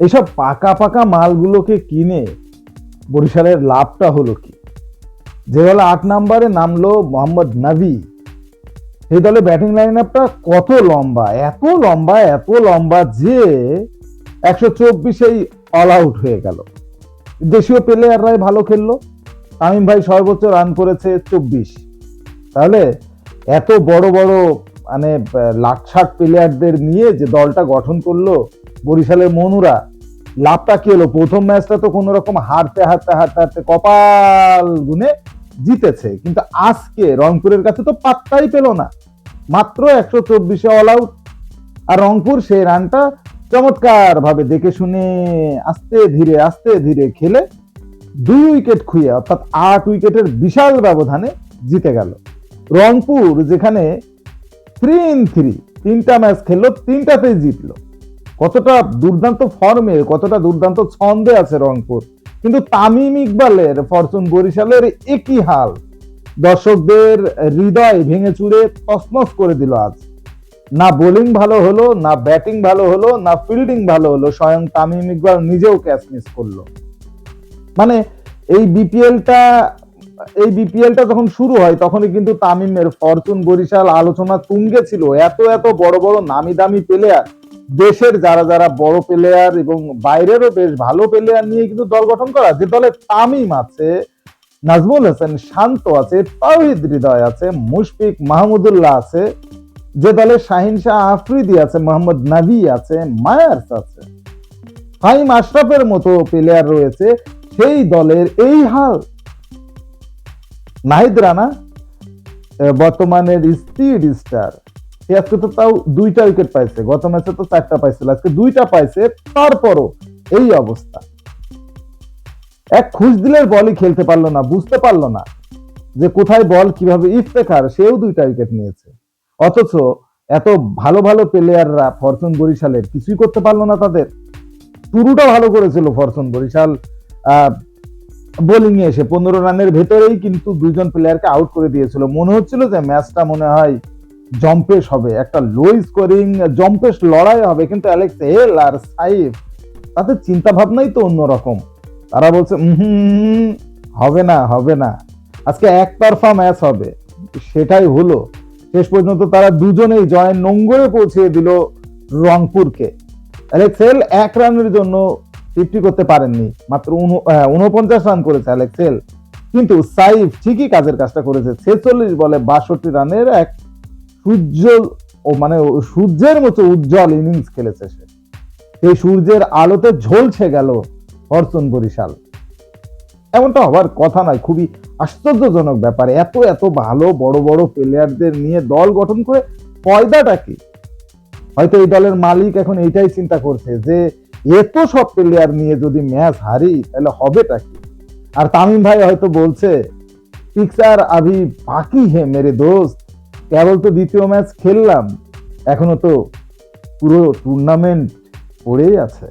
এইসব পাকা পাকা মালগুলোকে কিনে বরিশালের লাভটা হলো কি? যে দলে আট নম্বরে নামলো মোহাম্মদ নাবি সেই দলে ব্যাটিং লাইন আপটা কত লম্বা এত লম্বা এত লম্বা যে একশো চব্বিশেই অল আউট হয়ে গেল। দেশীয় প্লেয়াররাই ভালো খেললো। তামিম ভাই সর্বোচ্চ রান করেছে চব্বিশ। তাহলে এত বড় বড় মানে আহ, লাটসাট প্লেয়ারদের নিয়ে যে দলটা গঠন করল বরিশালের মনুরা লাভটা কি হলো? প্রথম ম্যাচটা তো কোনো রকম হারতে হারতে হারতে হারতে কপাল গুনে জিতেছে। কিন্তু আজকে রংপুরের কাছে তো পাত্তাই পেল না। মাত্র একশো চব্বিশে অল আউট আর রংপুর সেই রানটা চমৎকার ভাবে দেখে শুনে আস্তে ধীরে আস্তে ধীরে খেলে দুই উইকেট খুঁয়ে অর্থাৎ আট উইকেটের বিশাল ব্যবধানে জিতে গেল। রংপুর যেখানে থ্রি ইন থ্রি তিনটা ম্যাচ খেললো, তিনটাতেই জিতলো। কতটা দুর্দান্ত ফর্মে কতটা দুর্দান্ত ছন্দে আছে রংপুর। কিন্তু তামিম ইকবালের ফরচুন বরিশালের একই হাল। দর্শকদের হৃদয় ভেঙে চুড়ে তসমস করে দিল আজ। না বোলিং ভালো হলো, না ব্যাটিং ভালো হলো, না ফিল্ডিং ভালো হলো, স্বয়ং তামিম ইকবাল নিজেও ক্যাচ মিস করল। মানে এই বিপিএলটা এই বিপিএলটা যখন শুরু হয়, তখনই কিন্তু তামিমের ফরচুন বরিশাল আলোচনা তুঙ্গে ছিল। এত এত বড় বড় নামি দামি প্লেয়ার দেশের যারা যারা বড় প্লেয়ার এবং বাইরেরও বেশ ভালো প্লেয়ার নিয়ে কিন্তু দল গঠন করা যে দলে তামিম আছে, নাজমুল হোসেন শান্ত আছে, তাওহিদ হৃদয় আছে, মুশফিক মাহমুদুল্লাহ আছে, যে দলে শাহিন শাহ আফ্রিদি আছে, মোহাম্মদ নাবি আছে, মায়ার্স আছে। ফাইম আশরাফের মতো প্লেয়ার রয়েছে, সেই দলের এই হাল। নাহিদ রানা বর্তমানের স্পিড স্টার। আজকে তো তাও দুইটা উইকেট পাইছে, গত ম্যাচে তো চারটা পাইছিল, আজকে দুইটা পাইছে, তারপরও এই অবস্থা। এক খুশ দিলের বলই খেলতে পারল না, বুঝতে পারল না যে কোথায় বল, কীভাবে ইফতেখার, সেও দুইটা উইকেট নিয়েছে। অথচ এত ভালো ভালো প্লেয়াররা ফরচুন বরিশালের কিছুই করতে পারল না তাদের। শুরুটা ভালো করেছিল ফরচুন বরিশাল বোলিং এসে। পনেরো রানের ভেতরেই কিন্তু দুইজন প্লেয়ারকে আউট করে দিয়েছিল। মনে হচ্ছিল যে ম্যাচটা মনে হয় জম্পেশ হবে একটা লো স্কোরিং জম্পেশ লড়াই হবে। কিন্তু অ্যালেক্স হেল আর সাইফ তাদের চিন্তা ভাবনাই তো অন্যরকম। তারা বলছে "উহুম, হবে না হবে না। আজকে এক একতরফা ম্যাচ হবে। সেটাই হলো। শেষ পর্যন্ত তারা দুজনেই জয়েন নোঙ্গরে পৌঁছে দিল রংপুরকে। অ্যালেক্স হেল এক রানের জন্য ফিফটি করতে পারেননি। মাত্র উনপঞ্চাশ রান করেছে অ্যালেক্স হেল কিন্তু সাইফ ঠিকই কাজের কাজটা করেছে। ছেচল্লিশ বলে বাষট্টি রানের এক সূর্য ও মানে সূর্যের মতো উজ্জ্বল ইনিংস খেলেছে সে। সেই সূর্যের আলোতে ঝলছে গেল হরসন বরিশাল। এমনটা হবার কথা নয়, খুবই আশ্চর্যজনক ব্যাপার। এত এত ভালো বড় বড় প্লেয়ারদের নিয়ে দল গঠন করে ফয়দাটা কি? হয়তো এই দলের মালিক এখন এইটাই চিন্তা করছে যে, এত সব প্লেয়ার নিয়ে যদি ম্যাচ হারি, তাহলে হবেটা কি? আর তামিম ভাই হয়তো বলছে পিকচার আভি বাকি হে মেরে দোস্ত। কেবল তো দ্বিতীয় ম্যাচ খেললাম এখনও তো পুরো টুর্নামেন্ট পড়েই আছে।